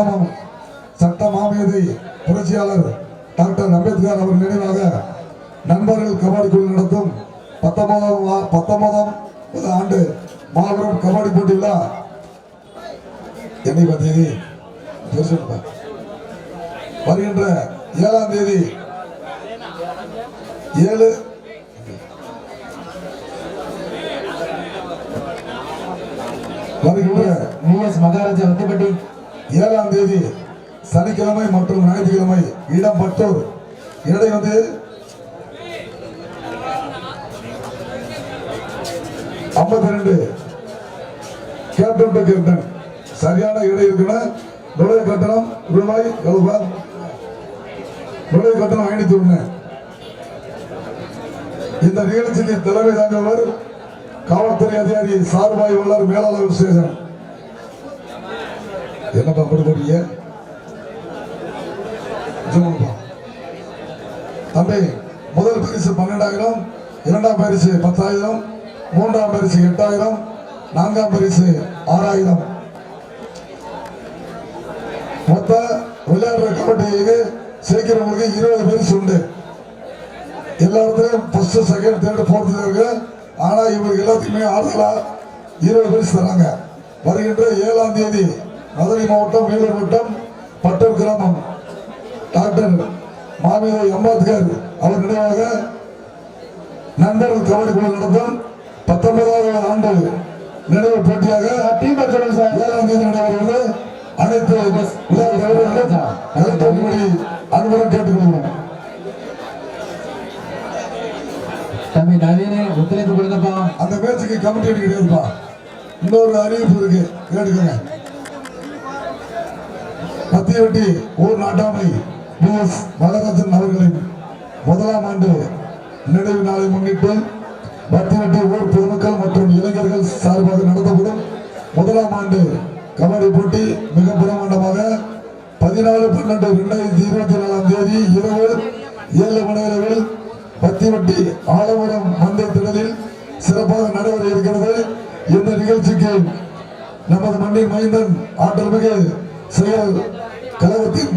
கிராமம் சட்ட மாமேதை புரட்சியாளர் டாக்டர் அம்பேத்கர் அவர் நினைவாக நண்பர்கள் கபடி குழு நடத்தும் பத்தொன்பதாம் பத்தொன்பதாம் ஆண்டு மாபெரும் கபடி போட்டி விழா என்னை தேதி வருகின்ற ஏழாம் தேதி ஏழு வருகின்ற மகாராஜா வத்திப்பட்டி ஏழாம் தேதி சனிக்கிழமை மற்றும் ஞாயிற்றுக்கிழமை இடம் பட்டோர் இடை வந்து ஐம்பத்தி ரெண்டு கேப்டன் டு கேப்டன் சரியான இடை இருக்கணும் நுழைவு கட்டணம் ரூபாய் எவ்வளவு நுழைவு கட்டணம் ஐநூத்தி ஒண்ணு இந்த நிகழ்ச்சிக்கு தலைமை தாங்குவர் காவல்துறை அதிகாரி சார்பாய் வல்லார் மேலாளர் விசேஷன் என்னப்பா அப்படி போறீங்க தம்பி முதல் பரிசு பன்னெண்டாயிரம் இரண்டாம் பரிசு பத்தாயிரம் மூன்றாம் பரிசு எட்டாயிரம் நான்காம் பரிசு ஆறாயிரம். மொத்த விளையாடுற கபடிக்கு சேர்க்கிறவங்களுக்கு இருபது பரிசு உண்டு. எல்லா இடத்துலயும் ஃபர்ஸ்ட் செகண்ட் தேர்ட் ஃபோர்த் இருக்கு. ஆனால் இவருக்கு எல்லாத்துக்குமே ஆறுதலா இருபது பரிசு தராங்க. வருகின்ற ஏழாம் தேதி மதுரை மாவட்டம் வேலூர் வட்டம் பட்டூர் கிராமம். டாக்டர் மாமேதை அம்பேத்கர் அவர் நினைவாக நண்பர்கள் கபடி குழு நடத்தும் பத்தொன்பதாவது ஆண்டு நினைவு போட்டியாக ஏழாம் தேதி நடைபெறுவது அனைத்து அன்புடன் கேட்டுக்கொள்கிறோம் தம்பி நவீன ஒத்துழைப்பு கொடுங்கப்பா. அந்த மேட்சுக்கு கமிட்டி கிடையாதுப்பா இன்னொரு அறிவிப்பு இருக்கு. கேட்டுக்கோங்க. பத்தியவட்டி ஊர் நாட்டாமை பி எஸ் மகராஜன் அவர்களின் முதலாம் ஆண்டு நினைவு நாளை முன்னிட்டு பத்தியவட்டி ஊர் பொதுமக்கள் மற்றும் இளைஞர்கள் சார்பாக நடத்தப்படும் முதலாம் ஆண்டு கபடி போட்டி மிக பிரமாண்டமாக பதினாலு பன்னெண்டு ரெண்டாயிரத்தி இருபத்தி நாலாம் தேதி இரவு ஏழு மணி அளவில் பத்திவட்டி ஆலமரம் மந்தை திடலில் சிறப்பாக நடைபெற இருக்கிறது. இந்த நிகழ்ச்சிக்கு நமது மண்ணின் மைந்தன் ஆற்றல்மிகு செயல் கழகத்தின்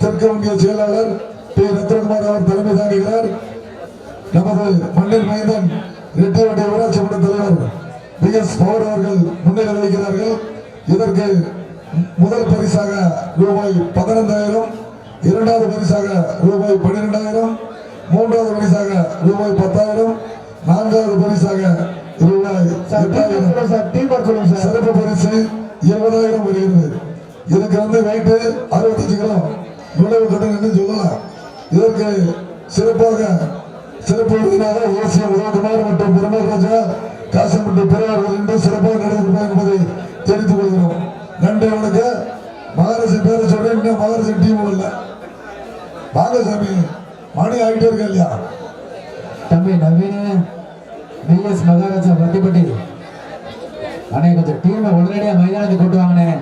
தெற்கு வங்கிய செயலாளர் டி ரத்னகுமார் அவர் தலைமை தாங்குகிறார். நமது மண்ணின் மைந்தன் ரெட்டிவட்டி ஊராட்சி மன்ற தலைவர் பி எஸ். பவர் அவர்கள் முன்னிலை வகிக்கிறார்கள். இதற்கு முதல் பரிசாக ரூபாய் பதினைந்தாயிரம் இரண்டாவது பரிசாக ரூபாய் பன்னிரெண்டாயிரம் மூன்றாவது பரிசாக ரூபாய் பத்தாயிரம் நான்காவது பரிசாக ரூபாய் எட்டாயிரம். சிறப்பு பரிசு இருபதாயிரம் வருகிறது இதுக்கு வந்து வெயிட்டு அறுபத்தஞ்சு கிலோ நுழைவு கட்டணம் சொல்லலாம் இதற்கு சிறப்பாக சிறப்பு விருதினாக ஓசிய உதயகுமார் மற்றும் பிரம்மராஜா காசம்பட்டி பெரியார்கள் என்று சிறப்பாக நடந்திருப்பார் என்பதை தெரிவித்துக் கொள்கிறோம். நன்றி வணக்கம். மகாராஜன் பேரை சொல்றேன் இன்னும் மகாராஜன் டீம் இல்லை. வாங்க சாமி மணி ஆகிட்டே இருக்கா இல்லையா? தம்பி நவீன விஎஸ் மகாராஜா பட்டிப்பட்டி அண்ணே கொஞ்சம் டீமை உடனடியாக மைதானத்துக்கு கொண்டு வாங்கினேன்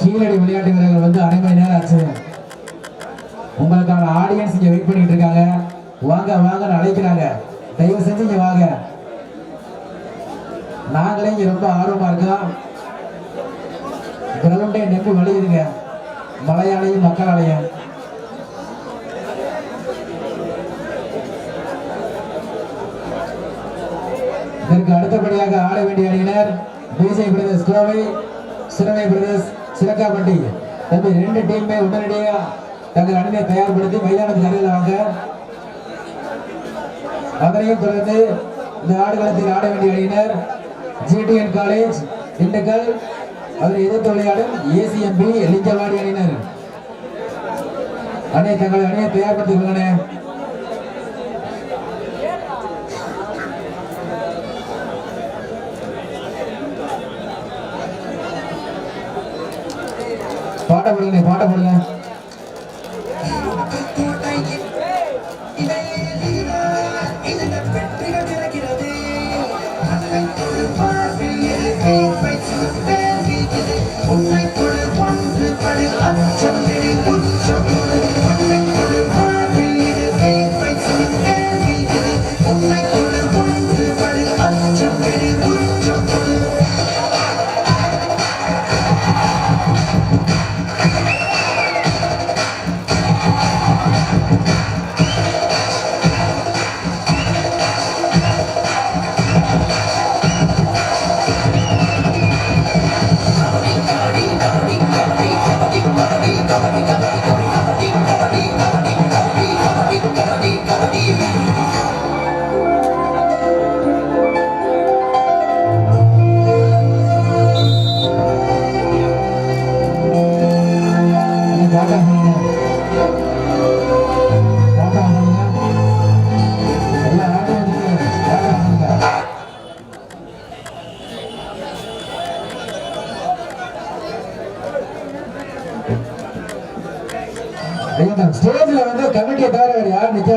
கீழடி விளையாட்டு வீரர்கள் வந்து அரை மணி நேரம் ஆச்சு. உங்களுக்கான ஆடியன்ஸ் இங்க வெயிட் பண்ணிட்டு இருக்காங்க. வாங்க வாங்கன்னு அழைக்கிறாங்க. தயவு செஞ்சு இங்க வாங்க. நாங்களே இங்க ரொம்ப ஆர்வமா இருக்கோம். கிரவுண்டே நெம்பு வலியுதுங்க. மலையாளையும் மக்களாலையும். இதற்கு அடுத்தபடியாக ஆட வேண்டிய அணியினர் பிஜே பிரதேஷ் கோவை சிறுவை பிரதேஷ் சிறக்காப்பட்டி தம்பி ரெண்டு டீமுமே உடனடியாக தங்கள் அணியை தயார்படுத்தி மைதானத்தில் அருகில் அதனையும் தொடர்ந்து இந்த ஆடுகளத்தில் ஆட வேண்டிய அணியினர் ஜிடிஎன் காலேஜ் திண்டுக்கல் அதனை எதிர்த்து விளையாடும் ஏசிஎம்பி லிங்கவாடி அணியினர். அணியை தங்கள் அணியை தயார்படுத்திக் கொள்ளன. பாட்ட போடுங்க பாட்ட போடுங்க.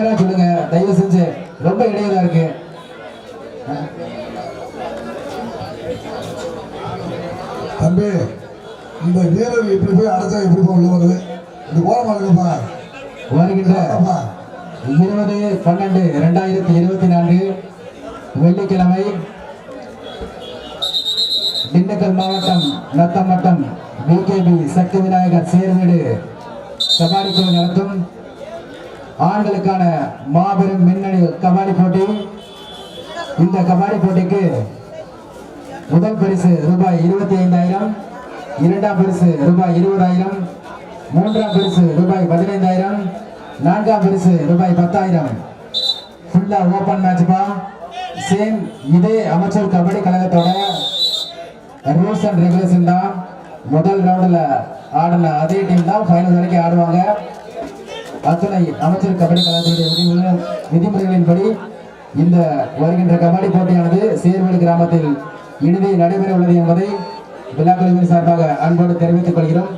வேற யார் நிக்கிறாரா சொல்லுங்க. தயவு செஞ்சு ரொம்ப இடையூறா இருக்கு. தம்பி இந்த வீரர் இப்படி போய் அடைச்சா எப்படி போய் உள்ள வருது? இந்த ஓரமா இருக்குப்பா வருகின்ற இருபது பன்னெண்டு இரண்டாயிரத்தி இருபத்தி நான்கு வெள்ளிக்கிழமை திண்டுக்கல் மாவட்டம் நத்தமட்டம் பிகேபி சக்தி விநாயகர் சேர்வீடு குழு நடத்தும் ஆண்களுக்கான மாபெரும் மின்னணு கபாடி போட்டி. இந்த கபாடி போட்டிக்கு முதல் பரிசு ரூபாய் இருபத்தி ஐந்தாயிரம் இரண்டாம் பரிசு ரூபாய் இருபதாயிரம் மூன்றாம் பரிசு ரூபாய் பதினைந்தாயிரம் நான்காம் பரிசு ரூபாய் பத்தாயிரம். ஃபுல்லா ஓபன் மேட்ச்பா சேம் இதே அமைச்சர் கபடி கழகத்தோட ரூல்ஸ் அண்ட் ரெகுலேஷன் தான். முதல் ரவுண்டில் ஆடின அதே டீம் தான் ஃபைனல் வரைக்கும் ஆடுவாங்க. அத்துணை அமைச்சர் கபடி கழகத்துடைய விதிமுறை விதிமுறைகளின்படி இந்த வருகின்ற கபடி போட்டியானது சேர்வேடு கிராமத்தில் இறுதி நடைபெற உள்ளது என்பதை விழாக்குழுவின் சார்பாக அன்போடு தெரிவித்துக் கொள்கிறோம்.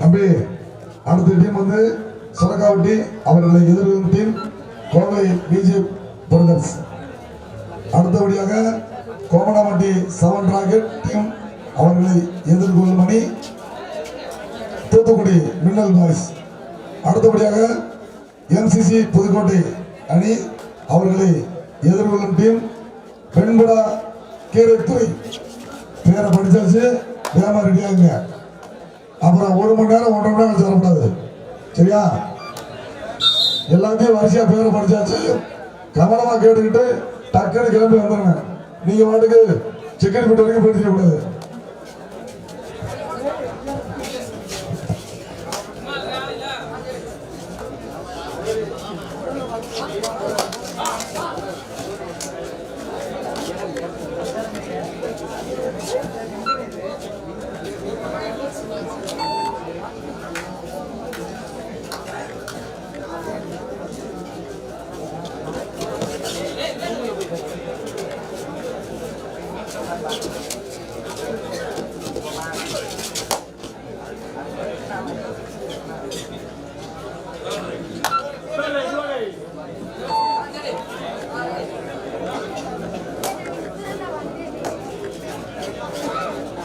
தம்பி அடுத்த டீம் வந்து சுரக்காவட்டி அவர்களை எதிர்கொள்ளும் டீம் கோவை பிஜே பிரதர்ஸ் அடுத்தபடியாக கோமணாமட்டி செவன் ராக்கெட் டீம் அவர்களை எதிர்கொள்ளும் அணி தூத்துக்குடி மின்னல் பாய்ஸ் அடுத்தபடியாக என்சிசி புதுக்கோட்டை அணி அவர்களை எதிர்கொள்ளும் டீம் பெண்புடா கீரைத்துறை பேரை படிச்சாச்சு வேகமாக ரெடியாகுங்க அப்புறம் ஒரு மணி நேரம் ஒன்றரை மணி நேரம் சொல்லக்கூடாது சரியா? எல்லாத்தையும் வரிசையா பேரை படிச்சாச்சு. கவனமா கேட்டுக்கிட்டு டக்குன்னு கிளம்பி வந்துருங்க. நீங்க வாட்டுக்கு சிக்கன் பிட் வரைக்கும் போயிட்டு கூடாது.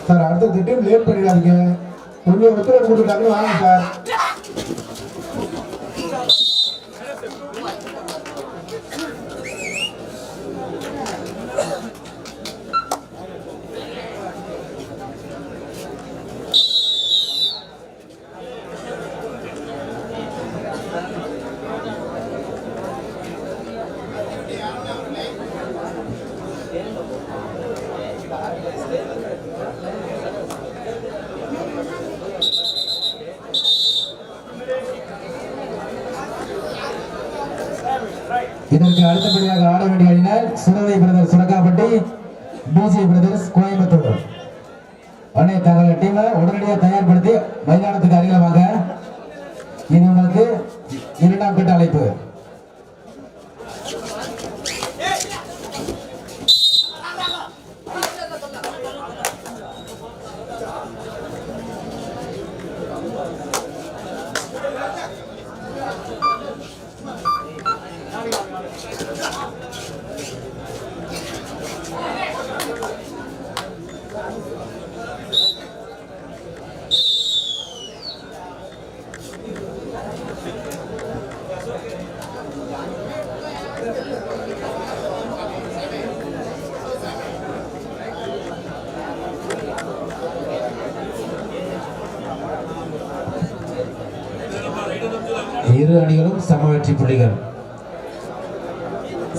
சார் அடுத்த திட்டம் லேட் பண்ணிடாதீங்க. கொஞ்சம் ஒத்துழைப்பு கொடுத்துட்டாங்க வாங்க சார். இதற்கு அடுத்தபடியாக ஆட வேண்டிய அணியினர் Suravai brothers Surakkapatti BJ brothers Coimbatore. அண்ணே தங்கள் டீமை உடனடியாக தயார்படுத்தி மைதானத்துக்கு அருகில வாங்க. இது உங்களுக்கு இரண்டாம் கட்ட அழைப்பு. இரு அணிகளும் சம வெற்றி புள்ளிகள்.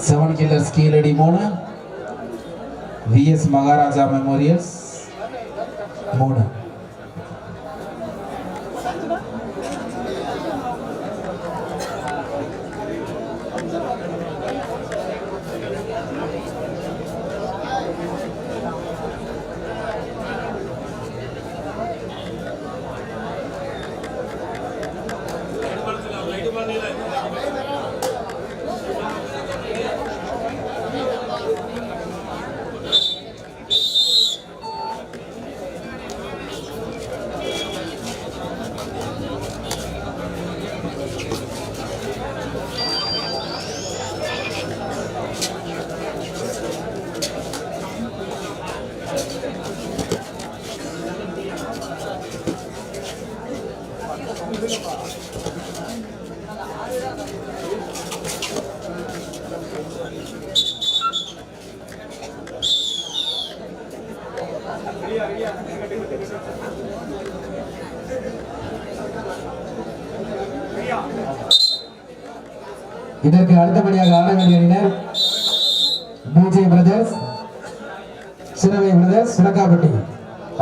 செவன் கில்லர்ஸ் கீழடி மூணு. விஎஸ் மகாராஜா மெமோரியல்ஸ் மூணு. இதற்கு அடுத்தபடியாக ஆட வேண்டிய அணியினர் BJ brothers Siravai brothers Surakkapatti.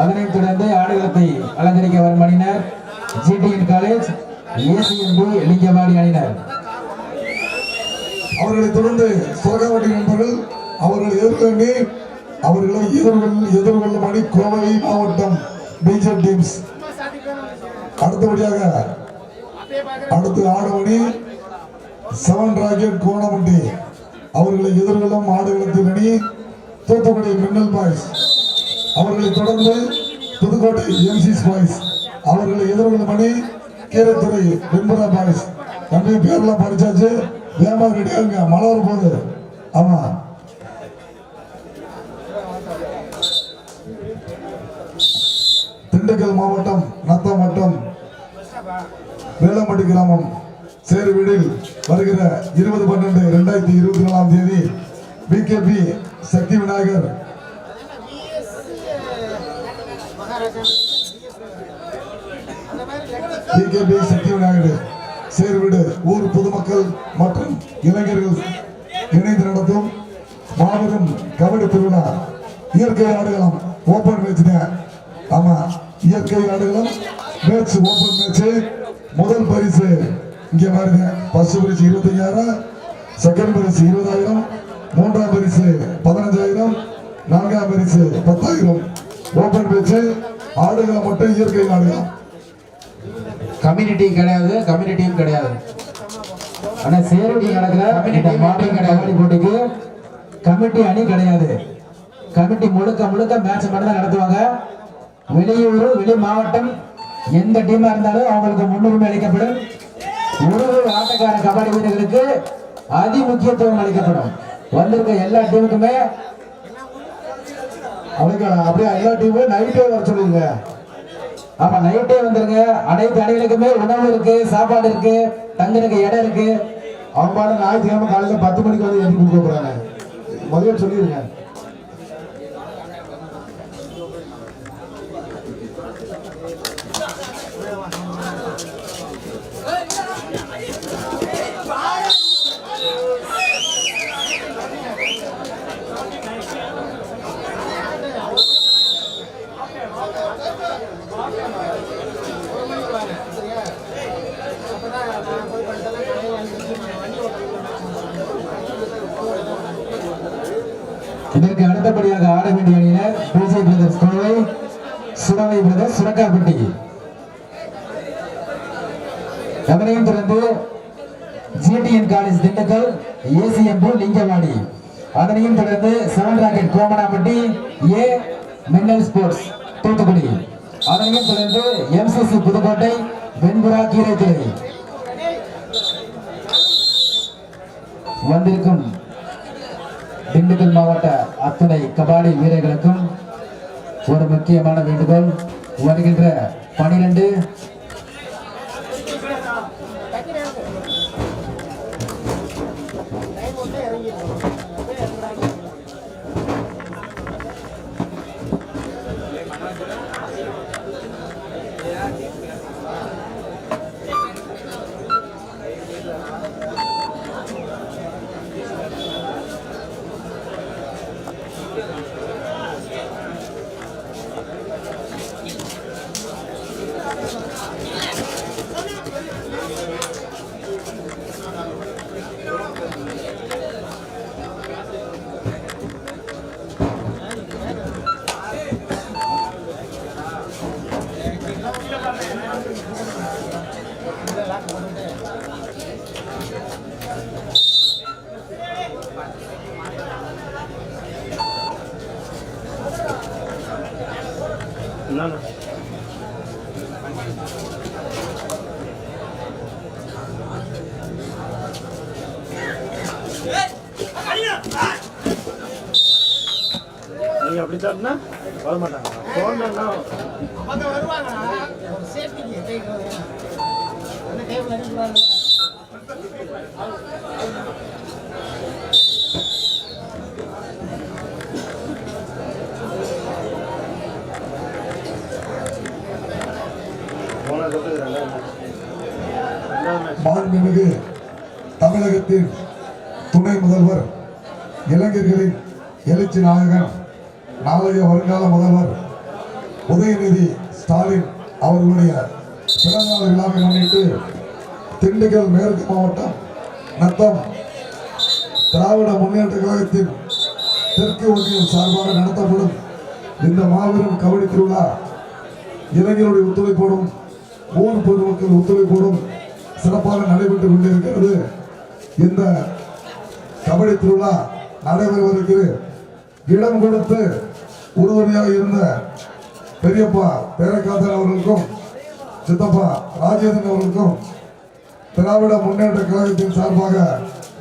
அதனைத் தொடர்ந்து ஆடுகளத்தை அலங்கரிக்க வரும் அணியினர் ஜிடிஎன் காலேஜ் ஏசிஎம்பி லிங்கவாடி அணியினர். அவர்களை தொடர்ந்து சுரகாவட்டி நண்பர்கள் அவர்கள் எதிர்கொண்டு அவர்களை எதிர்கொள் எதிர்கொள்ளும் அணி கோவை மாவட்டம் பிஜேபி டீம்ஸ். அடுத்தபடியாக அடுத்து ஆடும் அணி செவன் ராக்கெட் கோணமுட்டி. அவர்களை எதிர்கொள்ளும் ஆடுகளத்தின் அணி தூத்துக்குடி மின்னல் பாய்ஸ். அவர்களை தொடர்ந்து புதுக்கோட்டை எம்சிஸ் பாய்ஸ். அவர்களை எதிர்கொள்ளும் அணி கீரத்துறை வெண்புரா பாய்ஸ். தம்பி பேர்லாம் படிச்சாச்சு. வேமா ரெடியாங்க மழை போது ஆமா. திண்டுக்கல் மாவட்டம் நத்தம் வட்டம் வேளம்பட்டி கிராமம். சேருவீடில் வருகிற இருபது பன்னெண்டு ரெண்டாயிரத்தி இருபத்தி நாலாம் தேதி பிகேபி சக்தி விநாயகர். பிகேபி சக்தி விநாயகர் சேர்வீடு ஊர் பொதுமக்கள் மற்றும் இளைஞர்கள் இணைந்து நடத்தும் மாபெரும் கபடி திருவிழா. இயற்கை ஆடுகளம் ஓபன் மேட்ச் ஆமா இயற்கை ஆடுகளம் மேட்ச் ஓபன் மேட்ச் முதல் பரிசு இங்க பாருங்க ஃபர்ஸ்ட் பரிசு இருபத்தையாயிரம் செகண்ட் பரிசு இருபதாயிரம் மூன்றாம் பரிசு பதினஞ்சாயிரம் நான்காம் பரிசு பத்தாயிரம். ஓபன் மேட்ச் ஆடுகளம் மட்டும் இயற்கை ஆடுகளம் கம்யூனிட்டி கிடையாது கம்யூனிட்டியும் கிடையாது. ஆனா சேருடி நடக்கிற இந்த மாவட்ட கபடி போட்டிக்கு. கமிட்டி அணி கிடையாது. கமிட்டி முழுக்க முழுக்க மேட்ச் மட்டும் தான் நடத்துவாங்க. வெளியூர் வெளி மாவட்டம் எந்த டீமா இருந்தாலும் அவங்களுக்கு முன்னுரிமை அளிக்கப்படும். இருபது ஆட்டக்கார கபடி வீரர்களுக்கு அதி முக்கியத்துவம் அளிக்கப்படும். வந்திருக்க எல்லா டீமுக்குமே அவங்க அப்படியே எல்லா டீமும் நைட்டே வர சொல்லுங்க ஆமா நைட்டே வந்துருங்க. அனைத்து அணிகளுக்குமே உணவு இருக்கு சாப்பாடு இருக்கு தங்குறதுக்கு இடம் இருக்கு. அவங்க ஞாயிற்றுக்கிழமை காலையில் பத்து மணிக்கு வந்து எழுதி கொடுக்க போறாங்க. முதல்ல சொல்லிடுங்க இதற்கு அடுத்தபடியாக ஆட பிரதர் அணியினர் விஜய் பிரதர்ஸ் கோவை சுரவை பிரதர் சுரக்காப்பட்டி அதனையும் தொடர்ந்து ஜிடிஎன் காலேஜ் திண்டுக்கல் ஏசிஎம்பு லிங்கவாடி. அதனையும் தொடர்ந்து செவன் ராக்கெட் கோமனாப்பட்டி ஏ மின்னல் ஸ்போர்ட்ஸ் தூத்துக்குடி. அதனையும் தொடர்ந்து எம்சிசி புதுக்கோட்டை வெண்புரா கீரைத்துறை வந்திருக்கும் திண்டுக்கல் மாவட்ட அத்துணை கபாடி வீரர்களுக்கும் ஒரு முக்கியமான வேண்டுகோள். வருகின்ற பனிரெண்டு நீங்க அப்படி தட்டினா வர மாட்டாங்க போனா வருவாங்க இளைஞர்களின் எழுச்சி நாயகன் நாளைய வருங்கால முதல்வர் உதயநிதி ஸ்டாலின் அவர்களுடைய பிறந்தநாள் விழாவை முன்னிட்டு திண்டுக்கல் மேற்கு மாவட்டம் நத்தம் திராவிட முன்னேற்ற கழகத்தின் தெற்கு ஒன்றியம் சார்பாக நடத்தப்படும் இந்த மாபெரும் கபடி திருவிழா இளைஞருடைய ஒத்துழைப்போடும் ஊர் பொதுமக்கள் ஒத்துழைப்போடும் சிறப்பாக நடைபெற்றுக் கொண்டிருக்கிறது. இந்த கபடி திருவிழா நடைபெறுவதற்கு இடம் கொடுத்து உறுதுணையாக இருந்த பெரியப்பா பேரக்காதர் அவர்களுக்கும் சித்தப்பா ராஜேந்திரன் அவர்களுக்கும் திராவிட முன்னேற்ற கழகத்தின் சார்பாக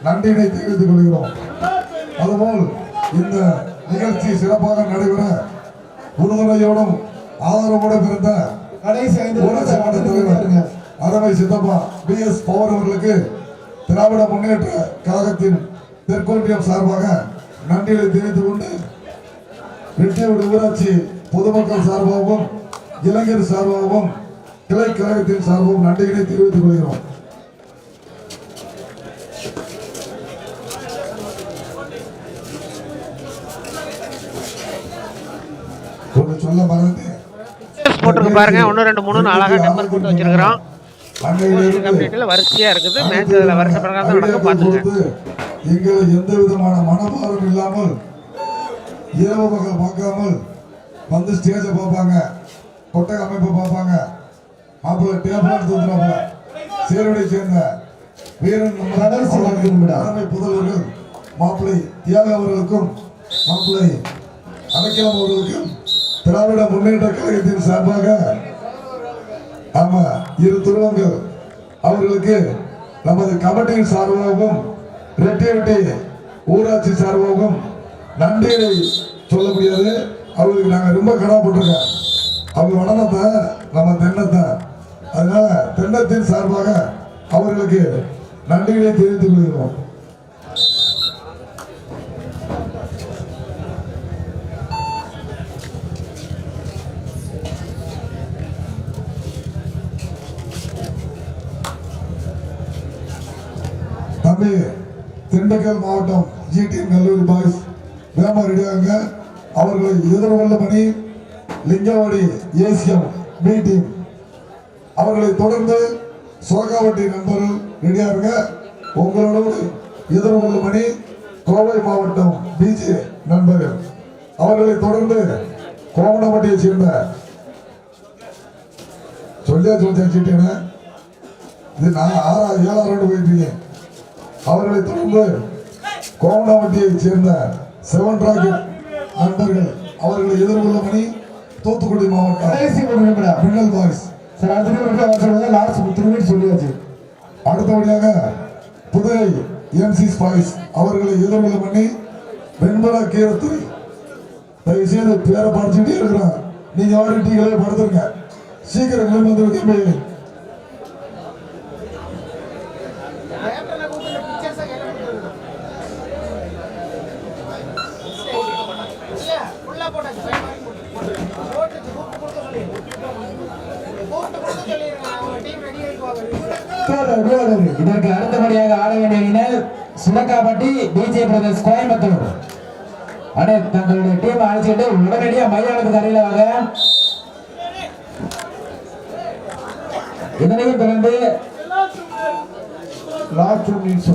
நன்றியினை தெரிவித்துக் கொள்கிறோம். அதுபோல் இந்த நிகழ்ச்சி சிறப்பாக நடைபெற உறுதுணையோடும் ஆதரவோடும் இருந்த கடைசி ஐந்து ஊராட்சி மன்ற தலைவர் அறவை சித்தப்பா பி எஸ் பவர் அவர்களுக்கு திராவிட முன்னேற்ற கழகத்தின் தெற்கொன்றியம் சார்பாக நன்றிகளை தெரிவித்துக் கொண்டு வெற்றியோடு ஊராட்சி பொதுமக்கள் சார்பாகவும் இளைஞர் சார்பாகவும் கிளை கழகத்தின் சார்பாகவும் நன்றிகளை தெரிவித்துக் கொள்கிறோம். சொல்ல போட்டிருக்கு பாருங்க. ஒன்று ரெண்டு மூணு அழகா நம்பர் போட்டு வச்சிருக்கிறோம். அன்னையிலிருந்து கம்ப்ளீட்டில் வரிசையா இருக்குது. மேட்ச் அதில் வருஷ பிரகாரம் பார்த்துங்க பொறுத்து எங்களை எந்த விதமான மனபாரம் இல்லாமல் இரவு பகல் பார்க்காமல் வந்து ஸ்டேஜை பார்ப்பாங்க கொட்டக அமைப்பை பார்ப்பாங்க மாப்பிள்ளை டேபிள் எடுத்து வந்துடுவாங்க சேருடைய சேர்ந்த வீரன். தலைமை புதல்வர்கள் மாப்பிள்ளை தியாக அவர்களுக்கும் மாப்பிள்ளை அடைக்கலம் அவர்களுக்கும் திராவிட முன்னேற்ற கழகத்தின் சார்பாக ஆமா இரு துருவங்கள் அவர்களுக்கு நமது கமிட்டியின் சார்பாகவும் ரெட்டியவட்டி ஊராட்சி சார்பாகவும் நன்றியை சொல்ல முடியாது அவர்களுக்கு நாங்கள் ரொம்ப கடமைப்பட்டிருக்கோம். அவர் வடனத்தை நம்ம தென்னத்தை. அதனால தென்னத்தின் சார்பாக அவர்களுக்கு நன்றிகளை தெரிவித்துக் கொள்கிறோம் தம்பி திண்டுக்கல் மாவட்டம் ஜிடிஎம் கல்லூரி பாய்ஸ் வேமா ரெடியாங்க அவர்களை எதிர்வல்லமணி மணி லிங்கவாடி ஏசிஎம் பி டீம் அவர்களை தொடர்ந்து சோகாவட்டி நண்பர்கள் ரெடியாக இருங்க உங்களோடு எதிர்வல்லமணி மணி கோவை மாவட்டம் பிஜே நண்பர்கள். அவர்களை தொடர்ந்து கோவணப்பட்டியை சேர்ந்த சொல்லியா சொல்லியா சொல்லி இது நான் ஆறா ஏழாம் ரவுண்டு போயிட்டு அவர்களை தொடர்ந்து கோவணப்பட்டியை சேர்ந்த செவன் ராக்கெட் நண்பர்கள் அவர்களை எதிர்கொள்ளும் அணி தூத்துக்குடி மாவட்டம் மின்னல் பாய்ஸ். சார் அடுத்த லாஸ்ட் த்ரீ மினிட்ஸ் சொல்லியாச்சு. அடுத்தபடியாக புதுவை எம்சி ஸ்பைஸ் அவர்களை எதிர்கொள்ளும் பண்ணி வெண்பலா கீரத்துறை. தயவு செய்து பேரை படிச்சுட்டே இருக்கிறான். நீங்க வாடி டீகளே படுத்துருங்க. சீக்கிரம் கிளம்பி வந்து தம்பி இதற்கு அடுத்தபடியாக ஆட வேண்டிய அணியினர் சுலக்காப்பட்டி டிஜே பிரதர்ஸ் கோயம்புத்தூர். அடே தங்களுடைய டீம் அழைச்சிட்டு உடனடியாக மைதானத்துக்கு அருகில் வாங்க. இதனையும் பிறந்து last two minutes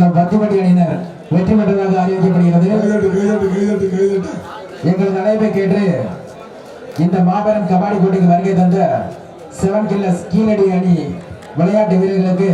club Pathumatti அணியினர் வெற்றி பெற்றதாக அறிவிக்கப்படுகிறது. எங்கள் கைதட்டு அழைப்பை கேட்டு இந்த மாபெரும் கபாடி போட்டிக்கு வருகை தந்த செவன் கில்லர்ஸ் கீழடி அணி விளையாட்டு வீரர்களுக்கு